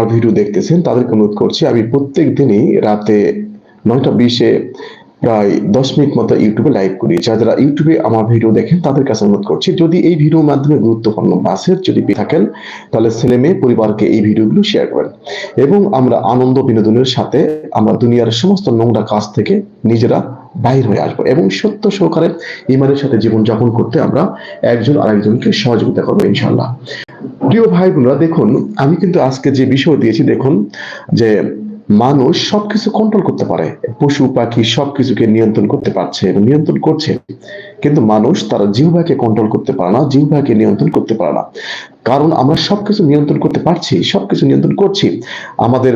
আমার ভিডিও দেখতেছেন, তাদেরকে অনুরোধ করছি, আমি প্রত্যেক দিনই রাতে নয়টা বিশে প্রায় দশ মিনিট মতো ইউটিউবে লাইভ করি। যারা ইউটিউবে আমার ভিডিও দেখেন, তাদের কাছে অনুরোধ করছি, যদি এই ভিডিওর মাধ্যমে গুরুত্বপূর্ণ মাসের যদি থাকেন, তাহলে ছেলে মেয়ে পরিবারকে এই ভিডিওগুলো শেয়ার করেন এবং আমরা আনন্দ বিনোদনের সাথে আমরা দুনিয়ার সমস্ত নোংরা কাজ থেকে নিজেরা বাইর হয়ে আসব। এবং সত্য সহকারে ইমানের সাথে জীবন যাপন করতে আমরা একজন আরেকজনকে সহযোগিতা করব ইনশাল্লাহ প্রিয় ভাই বোনরা দেখুন, আমি কিন্তু আজকে যে বিষয় দিয়েছি, দেখুন, যে মানুষ সবকিছু কন্ট্রোল করতে পারে। পশু, পাখি সবকিছুকে নিয়ন্ত্রণ করতে পারছে নিয়ন্ত্রণ করছে। কিন্তু মানুষ তারা জিহ্বাকে কন্ট্রোল করতে পারে না জিহ্বাকে নিয়ন্ত্রণ করতে পারে না। কারণ আমরা সবকিছু নিয়ন্ত্রণ করতে পারছি, সবকিছু নিয়ন্ত্রণ করছি। আমাদের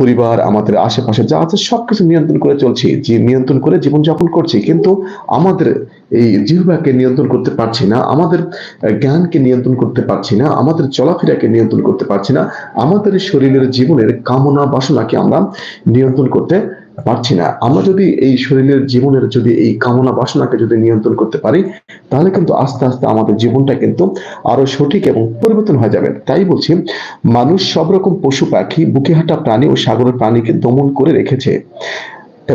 পরিবার, আমাদের আশেপাশে যা আছে সবকিছু নিয়ন্ত্রণ করে চলছি যে নিয়ন্ত্রণ করে জীবনযাপন করছি। কিন্তু আমাদের এই জিহ্বাকে নিয়ন্ত্রণ করতে পারছি না, আমাদের জ্ঞানকে নিয়ন্ত্রণ করতে পারছি না, আমাদের চলাফেরাকে নিয়ন্ত্রণ করতে পারছি না, আমাদের শরীরের জীবনের কামনা বাসনাকে আমরা নিয়ন্ত্রণ করতে পারছি না। আমরা যদি এই শরীরের জীবনের যদি এই কামনা বাসনাকে যদি নিয়ন্ত্রণ করতে পারি, তাহলে কিন্তু আস্তে আস্তে আমাদের জীবনটা কিন্তু আরও সঠিক এবং পরিবর্তন হয়ে যাবে। তাই বলছি, মানুষ সব রকম পশু পাখি বুকে হাঁটা প্রাণী ও সাগরের প্রাণীকে দমন করে রেখেছে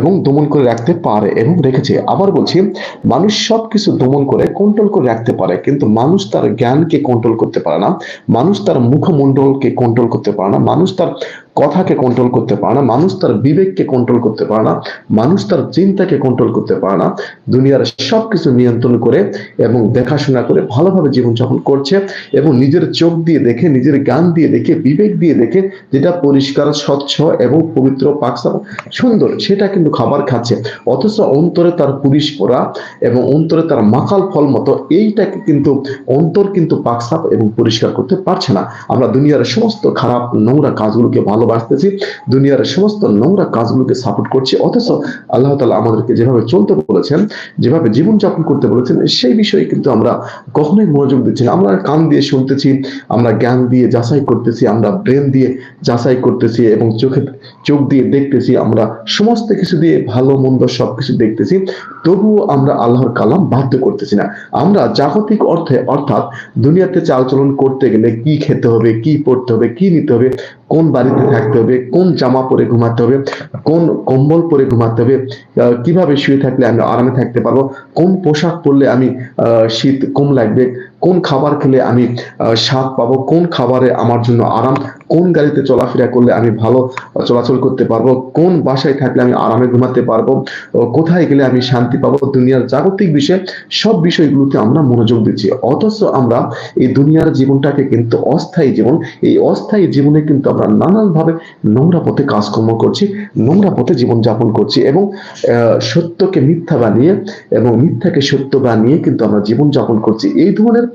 এবং দমন করে রাখতে পারে এবং রেখেছে। আবার বলছি, মানুষ সবকিছু দমন করে কন্ট্রোল করে রাখতে পারে, কিন্তু মানুষ তার জ্ঞানকে কন্ট্রোল করতে পারে না। মানুষ তার মুখমণ্ডলকে কন্ট্রোল করতে পারে না। মানুষ তার কথাকে কন্ট্রোল করতে পারে না, মানুষ তার বিবেককে কন্ট্রোল করতে পারে না, মানুষ তার চিন্তাকে কন্ট্রোল করতে পারে না, দুনিয়ার সবকিছু নিয়ন্ত্রণ করে এবং দেখাশোনা করে ভালোভাবে জীবনযাপন করছে এবং নিজের চোখ দিয়ে দেখে, নিজের জ্ঞান দিয়ে দেখে, বিবেক দিয়ে দেখে যেটা পরিষ্কার, স্বচ্ছ এবং পবিত্র পাকসাপ সুন্দর, সেটা কিন্তু খাবার খাচ্ছে। অথচ অন্তরে তার পুলিশ করা এবং অন্তরে তার মাকাল ফল মতো এইটাকে কিন্তু অন্তর কিন্তু পাকসাপ এবং পরিষ্কার করতে পারছে না। আমরা দুনিয়ার সমস্ত খারাপ নোংরা কাজগুলোকে ভালোবাসতেছি দুনিয়ার সমস্ত নোংরা কাজগুলোকে সাপোর্ট করছি। অথচ আল্লাহ তালা আমাদেরকে যেভাবে চলতে বলেছেন, যেভাবে জীবনযাপন করতে বলেছেন, সেই বিষয়ে কিন্তু আমরা কখনোই মনোযোগ দিচ্ছি না। আমরা কান দিয়ে শুনতেছি, আমরা জ্ঞান দিয়ে যাচাই করতেছি, আমরা ব্রেন দিয়ে যাচাই করতেছি এবং চোখে, চোখ দিয়ে দেখতেছি, আমরা সমস্ত কিছু দিয়ে ভালো, মন্দ সবকিছু দেখতেছি। তবুও আমরা আল্লাহর কালাম বাধ্য করতেছি না। আমরা জাগতিক অর্থে, অর্থাৎ দুনিয়াতে চালচলন করতে গেলে কি খেতে হবে, কি পড়তে হবে, কি নিতে হবে, কোন বাড়িতে থাকতে হবে, কোন জামা পরে ঘুমাতে হবে, কোন কম্বল পরে ঘুমাতে হবে কীভাবে শুয়ে থাকলে আমি আরামে থাকতে পারব, কোন পোশাক পরলে আমি শীত কম লাগবে, কোন খাবার খেলে আমি স্বাদ পাবো, কোন খাবারে আমার জন্য আরাম কোন গাড়িতে চলাফেরা করলে আমি ভালো চলাচল করতে পারব? কোন বাসায় থাকলে আমি আরামে ঘুমাতে পারব? কোথায় গেলে আমি শান্তি পাবো? দুনিয়ার জাগতিক বিষয়ে, সব বিষয়গুলোতে আমরা মনোযোগ দিচ্ছি। অথচ আমরা এই দুনিয়ার জীবনটাকে কিন্তু অস্থায়ী জীবন, এই অস্থায়ী জীবনে কিন্তু আমরা নানানভাবে নোংরা পথে কাজকর্ম করছি, নোংরা পথে জীবন যাপন করছি এবং সত্যকে মিথ্যা বানিয়ে এবং মিথ্যাকে সত্য বানিয়ে কিন্তু আমরা জীবন যাপন করছি। এই ধরনের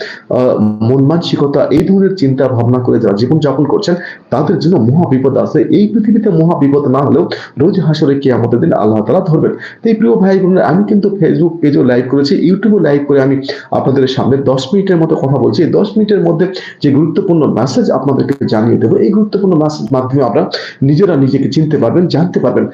মন মানসিকতা, এই ধরনের চিন্তা ভাবনা করে যারা জীবন যাপন করছেন তাদের জন্য মহা বিপদ আছে। এই পৃথিবীতে মহা বিপদ না হলেও রোজ হাসরে কি আমাদের দিন আল্লাহ তালা ধরবেন। তো এই প্রিয় ভাই বোনেরা, আমি কিন্তু ফেসবুক পেজেও লাইভ করেছি। ইউটিউবেও লাইভ করে আমি আপনাদের সামনে দশ মিনিটের মতো কথা বলছি। এই দশ মিনিটের মধ্যে যে গুরুত্বপূর্ণ মেসেজ আপনাদেরকে জানিয়ে দেবো, এই গুরুত্বপূর্ণ মেসেজ মাধ্যমে আপনারা নিজেরা নিজেকে চিনতে পারবেন, জানতে পারবেন।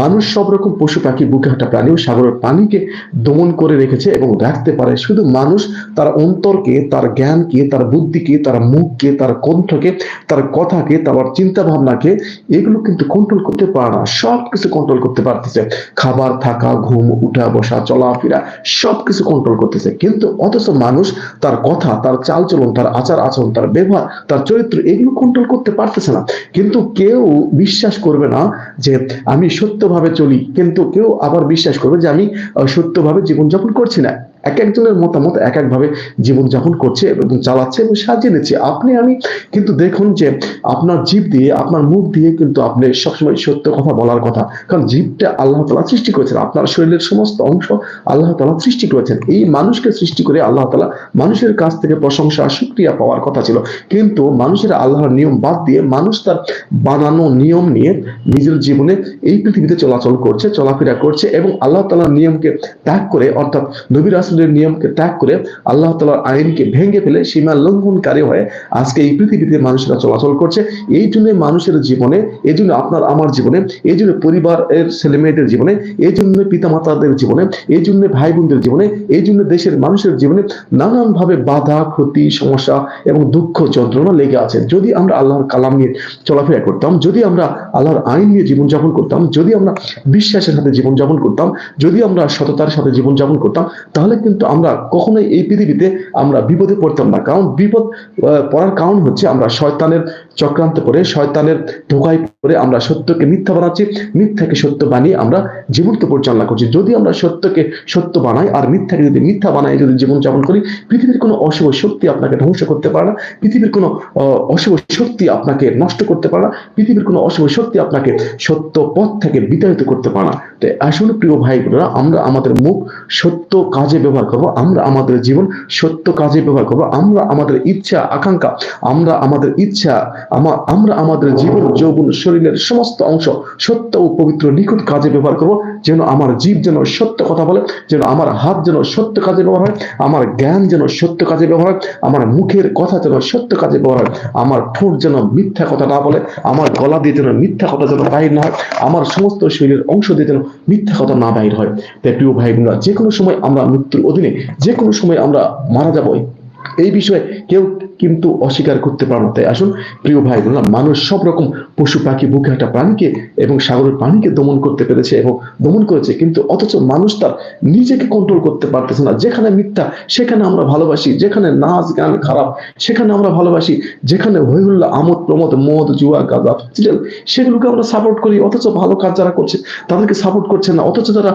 মানুষ সব রকম পশু পাখি, বুকে হাঁটা প্রাণী সাগরের পানিকে দমন করে রেখেছে এবং রাখতে পারে। শুধু মানুষ তার অন্তরকে, তার জ্ঞানকে, তার বুদ্ধিকে, তার মুখকে, তার কণ্ঠকে, তার কথাকে তার চিন্তা ভাবনাকে এগুলো কিন্তু কন্ট্রোল করতে পারে না। সব কিছু কন্ট্রোল করতে পারতেছে। খাবার থাকা, ঘুম, উঠা, বসা, চলাফেরা সব কিছু কন্ট্রোল করতেছে। কিন্তু অথচ মানুষ তার কথা, তার চালচলন, তার আচার আচরণ, তার ব্যবহার, তার চরিত্র এগুলো কন্ট্রোল করতে পারতেছে না। কিন্তু কেউ বিশ্বাস করবে না যে আমি সত্যভাবে চলি। কিন্তু কেউ আবার বিশ্বাস করবে যে আমি সত্যভাবে জীবনযাপন করছি না। এক একজনের মতামত এক একভাবে জীবনযাপন করছে এবং চালাচ্ছে এবং সাজিয়ে নিচ্ছে আপনি, আমি কিন্তু দেখুন যে আপনার জীব দিয়ে, আপনার মুখ দিয়ে কিন্তু আপনি সবসময় সত্য কথা বলার কথা। কারণ জীবটা আল্লাহ তালা সৃষ্টি করেছেন। আপনার শরীরের সমস্ত অংশ আল্লাহ তালা সৃষ্টি করেছেন। এই মানুষকে সৃষ্টি করে আল্লাহ তালা মানুষের কাছ থেকে প্রশংসা সুক্রিয়া পাওয়ার কথা ছিল। কিন্তু মানুষের আল্লাহর নিয়ম বাদ দিয়ে মানুষ তার বানানো নিয়ম নিয়ে নিজের জীবনে এই পৃথিবীতে চলাচল করছে, চলাফেরা করছে এবং আল্লাহ তালার নিয়মকে ত্যাগ করে, অর্থাৎ নবী রাসুল রাসুলের নিয়মকে ত্যাগ করে আল্লাহ তালার আইনকে ভেঙে ফেলে সীমা লঙ্ঘনকারী হয়ে আজকে এই পৃথিবীতে মানুষেরা চলাচল করছে। এই জন্য মানুষের জীবনে, এই জন্য আপনার, আমার জীবনে, এই জন্য পরিবারের ছেলে মেয়েদের জীবনে, এই জন্য পিতামাতাদের জীবনে, এই জন্য ভাই বোনদের জীবনে, এই জন্য দেশের মানুষের জীবনে নানান ভাবে বাধা, ক্ষতি, সমস্যা এবং দুঃখ যন্ত্রণা লেগে আছে। যদি আমরা আল্লাহর কালাম নিয়ে চলাফেরা করতাম, যদি আমরা আল্লাহর আইন নিয়ে জীবনযাপন করতাম, যদি আমরা বিশ্বাসের সাথে জীবনযাপন করতাম, যদি আমরা সততার সাথে জীবনযাপন করতাম, তাহলে কিন্তু আমরা কখনোই এই পৃথিবীতে আমরা বিপদে পড়তাম না। কারণ বিপদ পড়ার কারণ হচ্ছে আমরা শয়তানের চক্রান্ত করে, শয়তানের ধোকায় পড়ে আমরা সত্যকে মিথ্যা বানাচ্ছি, মিথ্যাকে সত্য বানিয়ে আমরা জীবনকে পরিচালনা করছি। যদি আমরা সত্যকে সত্য বানাই আর মিথ্যাকে যদি মিথ্যা বানাই, যদি জীবনযাপন করি, পৃথিবীর কোনো অশুভ শক্তি আপনাকে ধ্বংস করতে পারে না, পৃথিবীর কোনো অশুভ শক্তি আপনাকে নষ্ট করতে পারে না, পৃথিবীর কোনো অশুভ শক্তি আপনাকে সত্য পথ থেকে বিতাড়িত করতে পারে না। তো আসলে প্রিয় ভাই বোনেরা আমরা আমাদের মুখ সত্য কাজে ব্যবহার করব, আমরা আমাদের জীবন সত্য কাজে ব্যবহার করব, আমরা আমাদের ইচ্ছা, আকাঙ্ক্ষা, আমরা আমাদের ইচ্ছা আমরা আমাদের জীবন, যৌবন, শরীরের সমস্ত অংশ সত্য ও পবিত্র নিখুঁত কাজে ব্যবহার করব, যেন আমার জীব যেন সত্য কথা বলে, যেন আমার হাত যেন সত্য কাজে ব্যবহার হয়, আমার জ্ঞান যেন সত্য কাজে ব্যবহার হয়, আমার মুখের কথা যেন সত্য কাজে ব্যবহার হয়, আমার ঠোঁট যেন মিথ্যা কথা না বলে, আমার গলা দিয়ে যেন মিথ্যা কথা যেন বাহির না হয়, আমার সমস্ত শরীরের অংশ দিয়ে যেন মিথ্যা কথা না বাহির হয়। তাই প্রিয় ভাই বোনরা যে কোনো সময় আমরা মৃত্যুর অধীনে যে কোনো সময় আমরা মারা যাবই। এই বিষয়ে কেউ কিন্তু অস্বীকার করতে পারে না। তাই আসুন, প্রিয় ভাই বোনরা মানুষ সব রকম পশু পাখি, বুকে একটা প্রাণীকে এবং সাগরের প্রাণীকে দমন করতে পেরেছে এবং দমন করেছে, কিন্তু অথচ মানুষ তার নিজেকে কন্ট্রোল করতে পারতেছে না। যেখানে মিথ্যা, সেখানে আমরা ভালোবাসি, যেখানে নাচ গান খারাপ, সেখানে আমরা ভালোবাসি, যেখানে হইহুল্লা আমোদ, প্রমোদ, মদ, জুয়া গাঁজা ফেস্টিভ্যাল সেগুলোকে আমরা সাপোর্ট করি, অথচ ভালো কাজ যারা করছে, তাদেরকে সাপোর্ট করছে না। অথচ যারা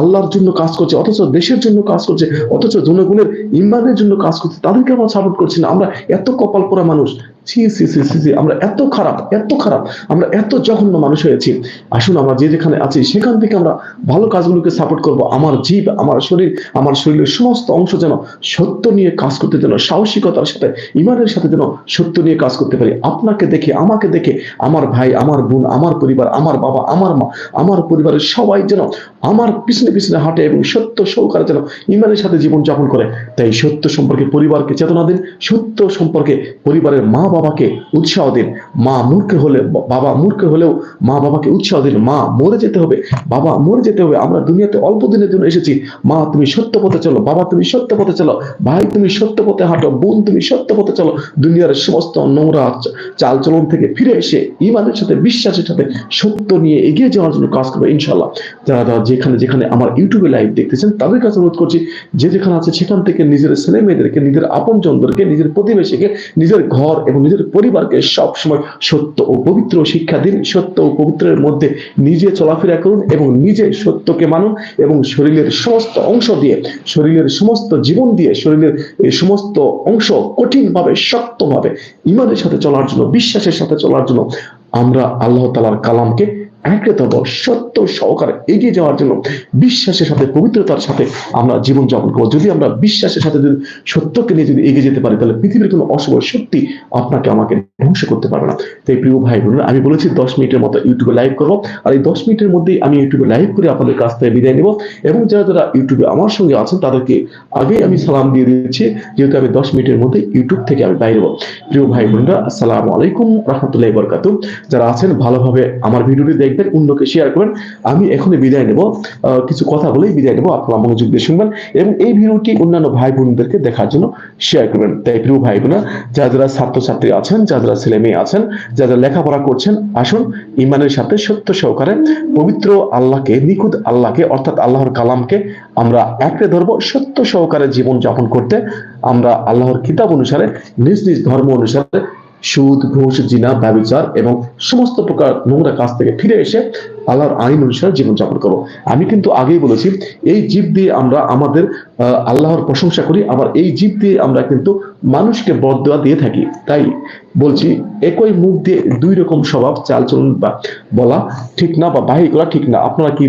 আল্লাহর জন্য কাজ করছে, অথচ দেশের জন্য কাজ করছে, অথচ জনগণের ইমানের জন্য কাজ করছে, তাদেরকে আমরা সাপোর্ট করছি না। আমরা এত কপাল পোড়া মানুষ। ছি ছি ছি ছি ছি, আমরা এত খারাপ এত খারাপ আমরা এত জঘন্য মানুষ হয়েছি। আসুন আমরা যে যেখানে আছি সেখান থেকে আমরা ভালো কাজগুলোকে সাপোর্ট করব। আমার জীব আমার শরীর আমার শরীরের সমস্ত অংশ যেন সত্য নিয়ে কাজ করতে যেন সাহসিকতার সাথে ইমানের সাথে যেন সত্য নিয়ে কাজ করতে পারি। আপনাকে দেখে আমাকে দেখে আমার ভাই আমার বোন আমার পরিবার আমার বাবা আমার মা আমার পরিবারের সবাই যেন আমার পিছনে পিছনে হাঁটে এবং সত্য সহকারে যেন ইমানের সাথে জীবন যাপন করে। তাই সত্য সম্পর্কে পরিবারকে চেতনা দিন সত্য সম্পর্কে পরিবারের মা বাবাকে উৎসাহ দিন। মা মূর্খ হলে, বাবা মূর্খ হলেও মা বাবাকে উৎসাহ দিন। মা মরে যেতে হবে, বাবা মরে যেতে হবে। আমরা দুনিয়াতে অল্প দিনের জন্য এসেছি। মা, তুমি সত্য পথে চলো। বাবা, তুমি সত্য পথে চলো। ভাই, তুমি সত্য পথে হাঁটো। বোন, তুমি সত্য পথে চলো। দুনিয়ার সমস্ত নোংরা চালচলন থেকে ফিরে এসে ইমানের সাথে, বিশ্বাসের সাথে সত্য নিয়ে এগিয়ে যাওয়ার জন্য কাজ করবে ইনশাল্লাহ যারা যারা যেখানে যেখানে আমার ইউটিউবে লাইভ দেখতেছেন, তাদের কাছে অনুরোধ করছি, যে যেখানে আছে, সেখান থেকে নিজের ছেলে মেয়েদেরকে নিজের আপন আপনজনদেরকে, নিজের প্রতিবেশীকে, নিজের ঘর এবং নিজের পরিবারকে সব সময় সত্য ও পবিত্র শিক্ষা দিন, সত্য ও পবিত্রের মধ্যে নিজে চলাফেরা করুন এবং নিজে সত্যকে মানুন এবং শরীরের সমস্ত অংশ দিয়ে, শরীরের সমস্ত জীবন দিয়ে শরীরের সমস্ত অংশ কঠিনভাবে, শক্তভাবে ইমানের সাথে চলার জন্য, বিশ্বাসের সাথে চলার জন্য আমরা আল্লাহ তালার কালামকে আঁকড়ে ধরবো সত্য সহকারে এগিয়ে যাওয়ার জন্য বিশ্বাসের সাথে, পবিত্রতার সাথে আমরা জীবন যাপন করব। যদি আমরা বিশ্বাসের সাথে যদি সত্যকে নিয়ে যদি এগিয়ে যেতে পারি, তাহলে পৃথিবীর কোনো অশুভ শক্তি আপনাকে আমাকে ধ্বংস করতে পারবে না। তাই প্রিয় ভাই বোনেরা, আমি বলেছি দশ মিনিটের মতো ইউটিউবে লাইভ করব। আর এই দশ মিনিটের মধ্যেই আমি ইউটিউবে লাইভ করে আপনাদের কাছ থেকে বিদায় নেব। এবং যারা যারা ইউটিউবে আমার সঙ্গে আছেন, তাদেরকে আগেই আমি সালাম দিয়ে দিচ্ছি। যেহেতু আমি দশ মিনিটের মধ্যে ইউটিউব থেকে আমি বাইরে প্রিয় ভাই বোনেরা, আসসালামু আলাইকুম রহমতুল্লাহ বরকাত যারা আছেন, ভালোভাবে আমার ভিডিওটি দেখবেন। অন্যকে শেয়ার করবেন। আমি এখনই বিদায় নেব। কিছু কথা বলেই বিদায় নেব। আপনারা মনোযোগ দিয়ে শুনবেন এবং এই ভিডিওটি অন্যান্য ভাই বোনদেরকে দেখার জন্য শেয়ার করবেন। তাই প্রিয় ভাই বোনা যারা যারা ছাত্রছাত্রী আছেন, যারা যারা ছেলে মেয়ে আছেন, যারা যারা লেখাপড়া করছেন, আসুন ইমানের সাথে সত্য সহকারে পবিত্র আল্লাহকে, নিখুঁত আল্লাহকে, অর্থাৎ আল্লাহর কালামকে আমরা একরে ধরবো। সত্য সহকারে জীবন যাপন করতে আমরা আল্লাহর কিতাব অনুসারে, নিজ নিজ ধর্ম অনুসারে সুদ, ঘুষ, জিনা, ব্যবচার এবং সমস্ত প্রকার নোংরা কাজ থেকে ফিরে এসে আল্লাহর আইন অনুসারে জীবনযাপন করব। আমি কিন্তু আগেই বলেছি, এই জীব দিয়ে আমরা আমাদের আল্লাহর প্রশংসা করি, আবার এই জীব দিয়ে আমরা কিন্তু মানুষকে বদয়া দিয়ে থাকি। তাই বলছি, একই মুখ দিয়ে দুই রকম স্বভাব, চালচলন বা বলা ঠিক না বা বাহির করা ঠিক না। আপনারা কি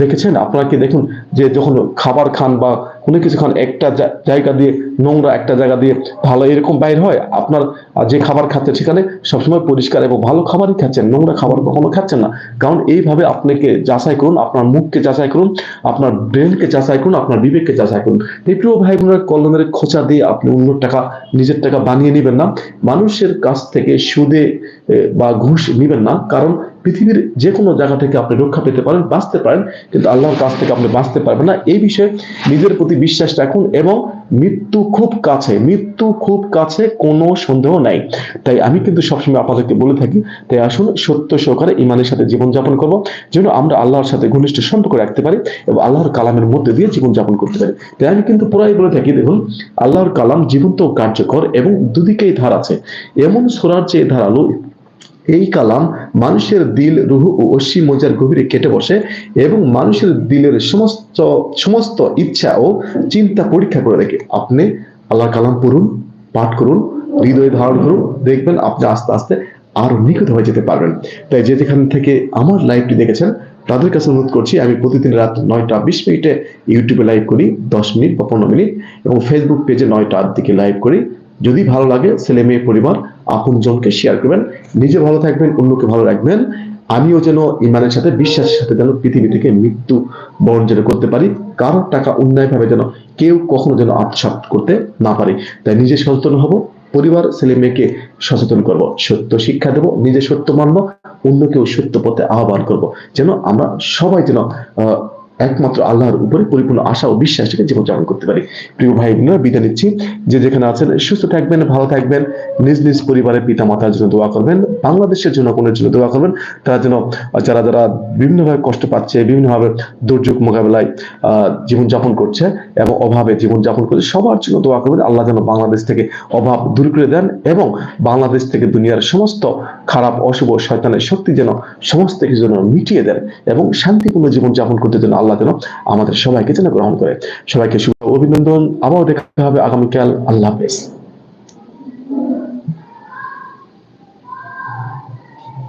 দেখেছেন? আপনারা কি দেখুন যে যখন খাবার খান বা কোনো কিছুক্ষণ একটা জায়গা দিয়ে, নোংরা একটা জায়গা দিয়ে ভালো এরকম বাইর হয়, আপনার যে খাবার খাচ্ছেন সেখানে সবসময় পরিষ্কার এবং ভালো খাবারই খাচ্ছেন, নোংরা খাবার কখনো খাচ্ছেন না। কারণ এইভাবে আপনাকে যাচাই করুন, আপনার মুখকে যাচাই করুন, আপনার ব্রেনকে যাচাই করুন, আপনার বিবেককে যাচাই করুন। এই প্রিয় ভাই বোনের কলমের খোঁচা দিয়ে আপনি অন্য টাকা, নিজের টাকা বানিয়ে নেবেন না। মানুষের কাছ থেকে সুদে বা ঘুষ নেবেন না। কারণ পৃথিবীর যে কোনো জায়গা থেকে আপনি রক্ষা পেতে পারেন, বাঁচতে পারেন, কিন্তু আল্লাহর কাছ থেকে আপনি বাঁচতে পারবেন না। এই বিষয়ে নিজের প্রতি বিশ্বাস রাখুন এবং মৃত্যু খুব কাছে, মৃত্যু খুব কাছে কোনো সন্দেহ নাই। তাই আমি কিন্তু সবসময় আপনাদেরকে বলে থাকি, তাই আসুন সত্য সহকারে ইমানের সাথে জীবনযাপন করব, যেন আমরা আল্লাহর সাথে ঘনিষ্ঠ সম্পর্ক রাখতে পারি এবং আল্লাহর কালামের মধ্যে দিয়ে জীবনযাপন করতে পারি। তাই আমি কিন্তু পুরাই বলে থাকি, দেখুন, আল্লাহর কালাম জীবন্ত কার্যকর এবং দুদিকেই ধার আছে। এমন সোরার চেয়ে ধারালো এই কালাম মানুষের দিল, রুহ ও অশ্বি মজার গভীরে কেটে বসে এবং মানুষের দিলের সমস্ত সমস্ত ইচ্ছা ও চিন্তা পরীক্ষা করে রাখে আপনি আল্লাহ কালাম পড়ুন, পাঠ করুন, হৃদয়ে ধারণ করুন, দেখবেন আপনি আস্তে আস্তে আরও নিকট হয়ে যেতে পারবেন। তাই যে যেখান থেকে আমার লাইভটি দেখেছেন, তাদের কাছে অনুরোধ করছি, আমি প্রতিদিন রাত নয়টা বিশ মিনিটে ইউটিউবে লাইভ করি, দশ মিনিট বা পনেরো মিনিট, এবং ফেসবুক পেজে নয়টার দিকে লাইভ করি। যদি ভালো লাগে ছেলে মেয়ে পরিবার আপন জনকে শেয়ার করবেন। নিজে ভালো থাকবেন, অন্যকে ভালো রাখবেন। আমিও যেন ইমানের সাথে, বিশ্বাসের সাথে যেন পৃথিবী থেকে মৃত্যু বরণ যেন করতে পারি। কারোর টাকা অন্যায়ভাবে যেন কেউ কখনো যেন আত্মসাৎ করতে না পারে। তাই নিজে সচেতন হব, পরিবার, ছেলে মেয়েকে সচেতন করব। সত্য শিক্ষা দেব, নিজে সত্য মানব, অন্যকেও সত্য পথে আহ্বান করব। যেন আমরা সবাই যেন একমাত্র আল্লাহর উপরে পরিপূর্ণ আশা ও বিশ্বাস থেকে জীবনযাপন করতে পারি। প্রিয় ভাই বোনেরা, বিদায় নিচ্ছি। যে যেখানে আছেন, সুস্থ থাকবেন, ভালো থাকবেন, নিজ নিজ পরিবারের পিতা মাতার জন্য দোয়া করবেন, বাংলাদেশের জনগণের জন্য দোয়া করবেন। তারা যেন, যারা যারা বিভিন্নভাবে কষ্ট পাচ্ছে, বিভিন্নভাবে দুর্যোগ মোকাবেলায় জীবনযাপন করছে এবং অভাবে জীবনযাপন করছে, সবার জন্য দোয়া করবেন। আল্লাহ যেন বাংলাদেশ থেকে অভাব দূর করে দেন এবং বাংলাদেশ থেকে দুনিয়ার সমস্ত খারাপ, অশুভ, শয়তানের শক্তি যেন সমস্ত কিছু যেন মিটিয়ে দেন এবং শান্তিপূর্ণ জীবনযাপন করতে যেন আল্লাহ যেন আমাদের সবাইকে যেন গ্রহণ করে। সবাইকে শুভ অভিনন্দন। আবারও দেখা হবে আগামীকাল। আল্লাহ হাফেজ।